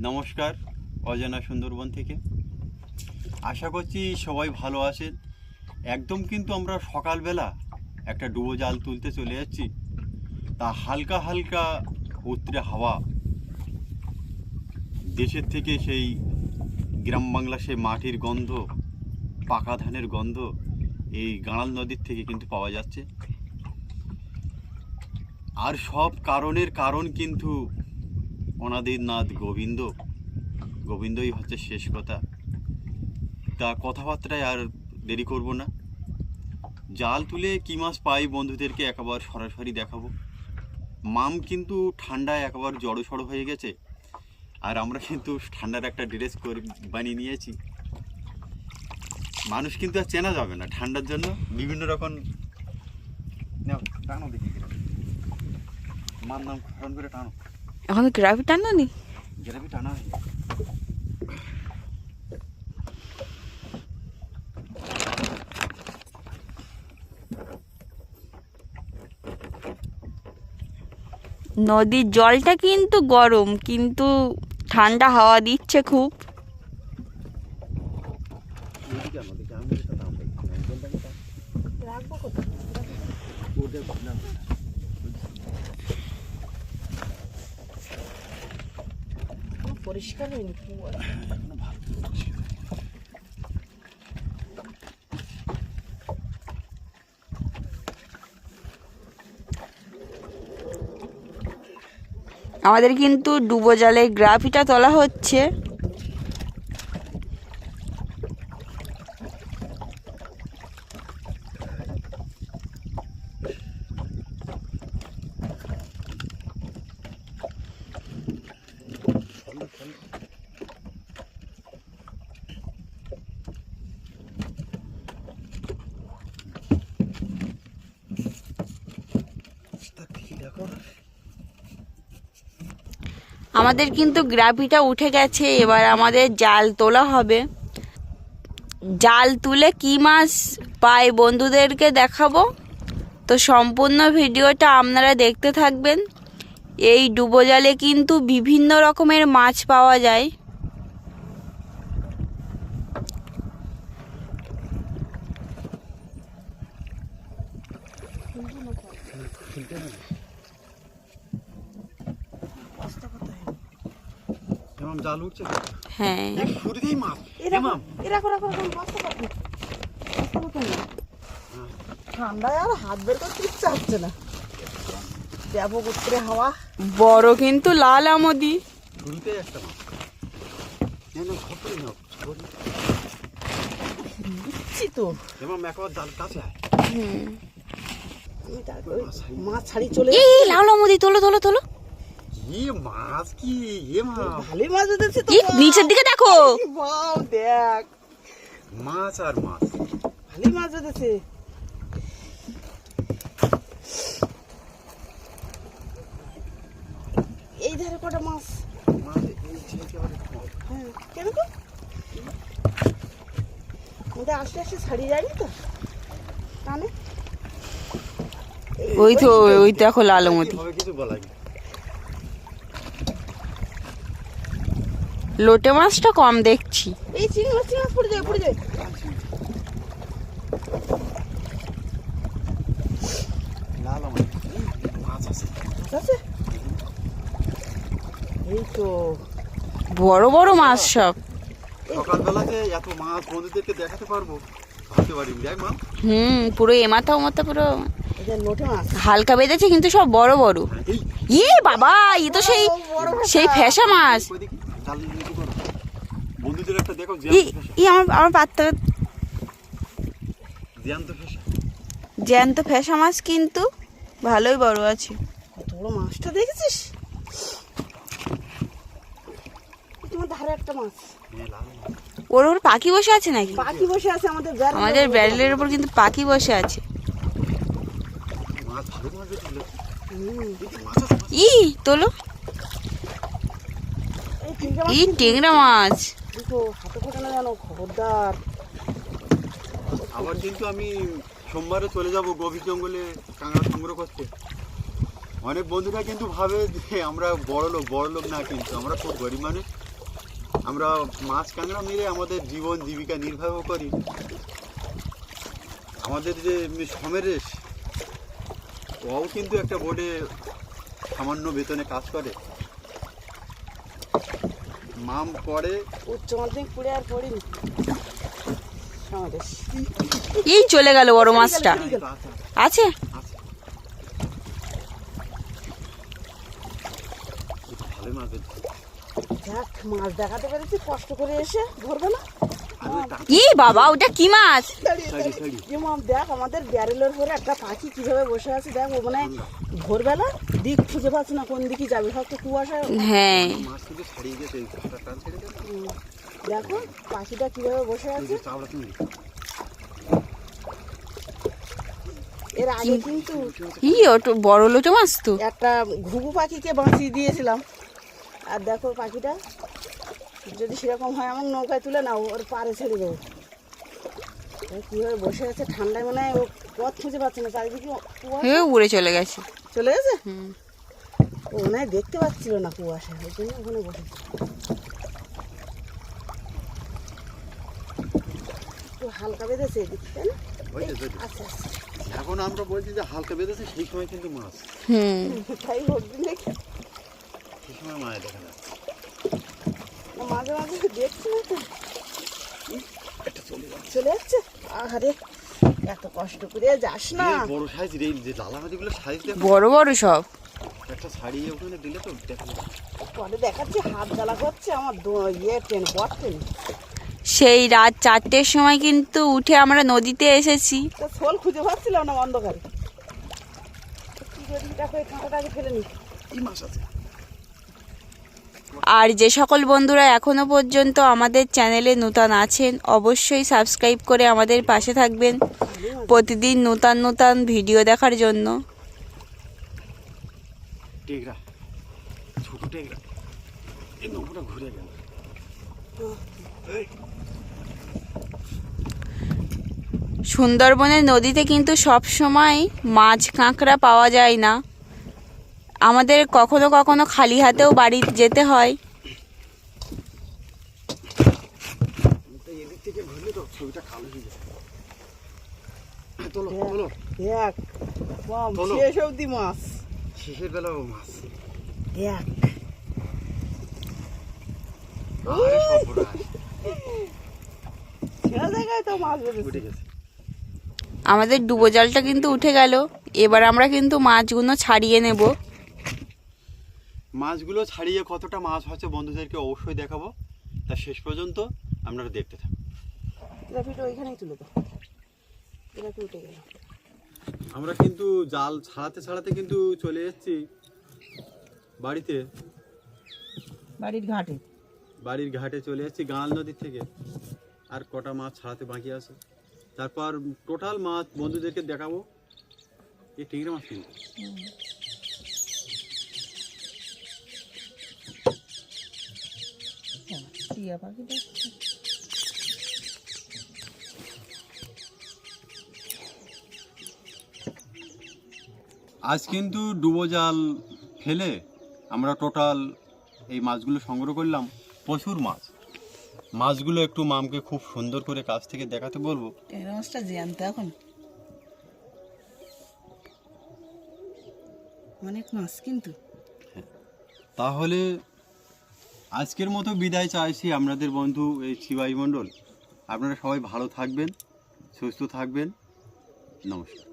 নমস্কার, অজানা সুন্দরবন থেকে। আশা করছি সবাই ভালো আছেন। একদম কিন্তু আমরা সকালবেলা একটা ডুবো জাল তুলতে চলে যাচ্ছি। তা হালকা হালকা উত্তরে হাওয়া। দেশের থেকে সেই গ্রাম বাংলা সেই মাটির গন্ধ, পাকা ধানের গন্ধ, এই গাঁড়াল নদীর থেকে কিন্তু পাওয়া যাচ্ছে। আর সব কারণের কারণ কিন্তু অনাদিনাথ গোবিন্দ। গোবিন্দই হচ্ছে শেষ কথা। তা কথাবার্তায় আর দেরি করব না। জাল তুলে কি মাছ পাই বন্ধুদেরকে একবার সরাসরি দেখাবো। মাম কিন্তু ঠান্ডায় একবার জড়ো সড়ো হয়ে গেছে। আর আমরা কিন্তু ঠান্ডার একটা ড্রেস করে বানিয়ে নিয়েছি। মানুষ কিন্তু আর চেনা যাবে না ঠান্ডার জন্য। বিভিন্ন রকম টানো দেখি। মার নাম করে টানো। এখন গ্রাভি টানো নি? গ্রাভি টানা নদীর জলটা কিন্তু গরম কিন্তু ঠান্ডা হাওয়া দিচ্ছে খুব এদিকে আনো, দেখি আমি এটা দাম দেখি। একজনটাকে দাও। ওদের ভাবনা হবে না। পরিষ্কার হয়নি? আমাদের কিন্তু ডুবো জালে গ্রাফিটা তোলা হচ্ছে। আমাদের কিন্তু গ্রাফিটা উঠে গেছে, এবার আমাদের জাল তোলা হবে। জাল তুলে কি মাছ পাই বন্ধুদেরকে দেখাবো। তো সম্পূর্ণ ভিডিওটা আপনারা দেখতে থাকবেন। এই ডুবো জালে কিন্তু বিভিন্ন রকমের মাছ পাওয়া যায়? হ্যাঁ। না ঠান্ডায় আর হাত বের করতে ইচ্ছা হচ্ছে না। ব্যাপক উত্তরে হাওয়া। বড় কিন্তু লাল আমদি। একটা মাছ ছাড়ি চলে এই লাল আমদি তোলো তোলো তোলো। কি মাছ কি ভালোই মাছ উঠেছে নিচের দিকে দেখো। দেখ। মাছ আর মাছ। ভালোই মাছ উঠেছে। এই ধারে কটা মাছ। হ্যাঁ কেন তো আমাদের আস্তে আস্তে ছাড়িয়ে যায়নি তো? টানে ওই তো ওই দেখো লাল আমদি হবে কিছু বলা নেই লোটে মাছটা কম দেখছি। এই চিংড়ি মাছ চিংড়ি মাছ পড়ে যাবে পড়ে যাবে লাল মাছ আছে ঠিক আছে? এই তো। বড় বড় মাছ সব। সকালবেলাতে এত মাছ বন্ধুদেরকে দেখাতে পারব? ভাবতে পারিনি। দেখ মা। হুম পুরো এমাথা ওমাথা পুরো হালকা বেঁধেছে কিন্তু সব বড় বড়। এই। ইয়ে বাবা এ তো সেই সেই ফ্যাসা মাছ। বন্ধুদের একটা দেখো ই জ্যান্ত ফেসা ই আমার আমার পাত্তা। জ্যান্ত ফেসা জ্যান্ত মাছ কিন্তু ভালোই বড় আছে। কত বড় মাছটা দেখেছিস? ধারে একটা মাছ। লাল মাছ। ওর ওর পাখি বসে আছে নাকি? পাখি বসে আছে আমাদের আমাদের ব্যারেলের উপর কিন্তু পাখি বসে আছে। ই তোলো। এই চিংড়ি মাছ ই টেংরা মাছ। হাতে ফোটে না জানো খবরদার। আবার কিন্তু আমি সোমবারে চলে যাব গভীর জঙ্গলে কাঁকড়া সংগ্রহ করতে। অনেক বন্ধুরা কিন্তু ভাবে যে আমরা বড় লোক বড় লোক না কিন্তু আমরা খুব গরিব মানুষ। আমরা মাছ কাঁকড়া মেরে আমাদের জীবন জীবিকা নির্বাহ করি। আমাদের যে সমেরেশ ওও কিন্তু একটা বোর্ডে সামান্য বেতনে কাজ করে। মাম পড়ে। উচ্চ মাধ্যমিক পড়ে আর পড়িনি। আমাদের এই চলে গেল বড় মাছটা। আছে? আছে। মাছ মাছ দেখাতে পেরেছি কষ্ট করে এসে ধরবে না? ই বাবা ওটা কি মাছ? মাম দেখ আমাদের ব্যারেলের পরে একটা পাখি কীভাবে বসে আছে দেখ ও মানে ভোরবেলা দিক খুঁজে পাচ্ছে না কোন দিকে যাবে কুয়াশা হ্যাঁ। দেখো পাখিটা কীভাবে বসে আছে। এর আগে কিন্তু ই ওটা বড় লোটো মাছ তো। একটা ঘুঘু পাখিকে বাঁচিয়ে দিয়েছিলাম। আর দেখো পাখিটা যদি সেরকম হয় আমার নৌকায় তুলে নাও ওর পাড়ে ছেড়ে দেবো। ও কীভাবে বসে আছে ঠান্ডায় মনে হয় ও পথ খুঁজে পাচ্ছে না চারিদিকে কুয়াশা। উড়ে চলে গেছে। চলে গেছে? হুম। ও মনে হয় দেখতে পাচ্ছিল না কুয়াশা ওই জন্য ওখানে বসে একটু হালকা বেঁধেছে না? যে। আচ্ছা আচ্ছা এখন আমরা বলছি যে হালকা বেঁধেছে সেই সময় কিন্তু মাছ। হুম। তাই হোক নাকি? সেই সময় মাছ দেখা যায় মাঝে মাঝে দেখছি না তো। চলে যাচ্ছে। আরে এত কষ্ট করে যাস না। বড় সাইজ রেল যে লালা মাছগুলো সাইজ দেখো। বড় বড় সব। একটা ছাড়িয়ে ওখানে দিলে তো দেখা। পরে দেখাচ্ছি হাত জ্বালা করছে আমার দো- ইয়ে ট্রেন ট্রেন সেই রাত চারটের সময় কিন্তু উঠে আমরা নদীতে এসেছি। তো শোল খুঁজে পাচ্ছিলাম না অন্ধকারে। কি করে দেখো এই কাঁটাটাকে ফেলে নি। কি মাছ আছে। আর যে সকল বন্ধুরা এখনও পর্যন্ত আমাদের চ্যানেলে নূতন আছেন অবশ্যই সাবস্ক্রাইব করে আমাদের পাশে থাকবেন প্রতিদিন নূতন নূতন ভিডিও দেখার জন্য। সুন্দরবনের নদীতে কিন্তু সব সময় মাছ কাঁকড়া পাওয়া যায় না। আমাদের কখনো কখনো খালি হাতেও বাড়ি যেতে হয়। হয়ে আমাদের ডুবো জলটা কিন্তু উঠে গেল। এবার আমরা কিন্তু মাছগুলো ছাড়িয়ে নেব। মাছগুলো ছাড়িয়ে কতটা মাছ হচ্ছে বন্ধুদেরকে অবশ্যই দেখাবো। তা শেষ পর্যন্ত আপনারা দেখতে থাকুন। ওইখানেই তুলে দাও। উঠে গেল? আমরা কিন্তু জাল ছাড়াতে ছাড়াতে কিন্তু চলে এসেছি বাড়িতে। বাড়ির ঘাটে। বাড়ির ঘাটে চলে এসেছি গাঁল নদীর থেকে। আর কটা মাছ ছাড়াতে বাকি আছে। তারপর টোটাল মাছ বন্ধুদেরকে দেখাবো। এই টিংরা মাছ কিন্তু। টিয়া পাখিটা আজ কিন্তু ডুবো জাল ফেলে আমরা টোটাল এই মাছগুলো সংগ্রহ করলাম প্রচুর মাছ। মাছগুলো একটু মামকে খুব সুন্দর করে কাছ থেকে দেখাতে বলব। মাছটা জ্যান্ত এখন। অনেক মাছ কিন্তু। তাহলে আজকের মতো বিদায় চাইছি আপনাদের বন্ধু এই শিবাই মণ্ডল। আপনারা সবাই ভালো থাকবেন, সুস্থ থাকবেন। নমস্কার।